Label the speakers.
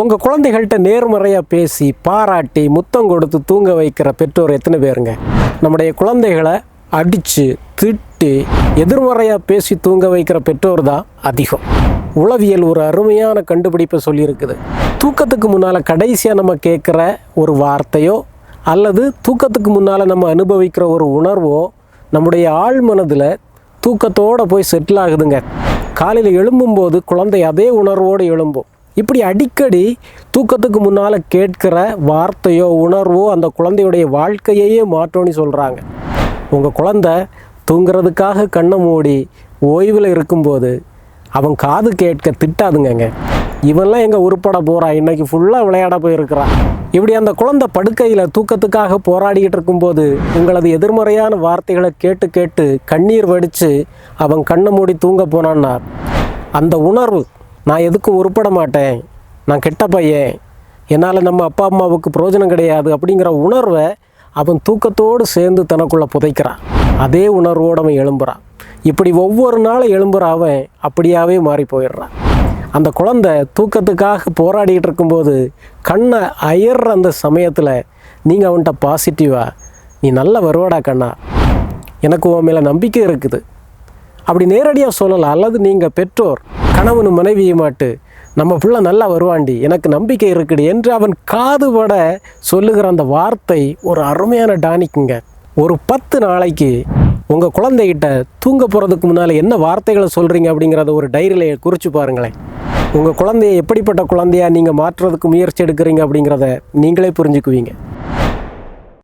Speaker 1: உங்கள் குழந்தைகள்கிட்ட நேர்மறையாக பேசி பாராட்டி முத்தம் கொடுத்து தூங்க வைக்கிற பெற்றோர் எத்தனை பேருங்க? நம்முடைய குழந்தைகளை அடித்து திட்டி எதிர்மறையாக பேசி தூங்க வைக்கிற பெற்றோர் தான் அதிகம். உளவியல் ஒரு அருமையான கண்டுபிடிப்பை சொல்லியிருக்குது. தூக்கத்துக்கு முன்னால் கடைசியாக நம்ம கேட்குற ஒரு வார்த்தையோ அல்லது தூக்கத்துக்கு முன்னால் நம்ம அனுபவிக்கிற ஒரு உணர்வோ நம்முடைய ஆழ் மனதில் தூக்கத்தோடு போய் செட்டில் ஆகுதுங்க. காலையில் எழும்பும்போது குழந்தை அதே உணர்வோடு எழும்பும். இப்படி அடிக்கடி தூக்கத்துக்கு முன்னால் கேட்கிற வார்த்தையோ உணர்வோ அந்த குழந்தையுடைய வாழ்க்கையையே மாற்றோன்னு சொல்கிறாங்க உங்கள் குழந்தை தூங்குறதுக்காக கண்ணை மூடி ஓய்வில் இருக்கும்போது அவன் காது கேட்க திட்டாதுங்கங்க. இவன்லாம் எங்கே உருப்பட போகிறான் இன்றைக்கி ஃபுல்லாக விளையாட போயிருக்கிறான் இப்படி அந்த குழந்தை படுக்கையில் தூக்கத்துக்காக போராடிக்கிட்டு இருக்கும்போது உங்களது எதிர்மறையான வார்த்தைகளை கேட்டு கேட்டு கண்ணீர் வடித்து அவன் கண்ணை மூடி தூங்க போனான்னா அந்த உணர்வு நான் எதுக்கும் உருப்பட மாட்டேன். நான் கெட்ட பையன். என்னால் நம்ம அப்பா அம்மாவுக்கு பிரயோஜனம் கிடையாது அப்படிங்கிற உணர்வை அவன் தூக்கத்தோடு சேர்ந்து தனக்குள்ளே புதைக்கிறான். அதே உணர்வோடு அவன் எழும்புறான். இப்படி ஒவ்வொரு நாளும் எழும்புற அவன் அப்படியாவே மாறி போயிடுறான். அந்த குழந்தை தூக்கத்துக்காக போராடிக்கிட்டு இருக்கும்போது கண்ணை அயர்ற அந்த சமயத்தில் நீங்கள் அவன்கிட்ட பாசிட்டிவாக நீ நல்ல வருவாடா கண்ணா? எனக்கு உன் மேலே நம்பிக்கை இருக்குது. அப்படி நேரடியாக சொல்லலாம் அல்லது நீங்கள் பெற்றோர் கணவன் மனைவியுமாட்டு நம்ம பிள்ளை நல்லா வருவாண்டி எனக்கு நம்பிக்கை இருக்குடி என்று அவன் காதுபட சொல்லுகிற அந்த வார்த்தை ஒரு அருமையான டானிக்குங்க. ஒரு பத்து நாளைக்கு உங்கள் குழந்தைகிட்ட தூங்க போகிறதுக்கு முன்னால் என்ன வார்த்தைகளை சொல்கிறீங்க அப்படிங்கிறத ஒரு டைரியில் குறித்து பாருங்களேன். உங்கள் குழந்தைய எப்படிப்பட்ட குழந்தையாக நீங்கள் மாற்றுறதுக்கு முயற்சி எடுக்கிறீங்க அப்படிங்கிறத நீங்களே புரிஞ்சுக்குவீங்க.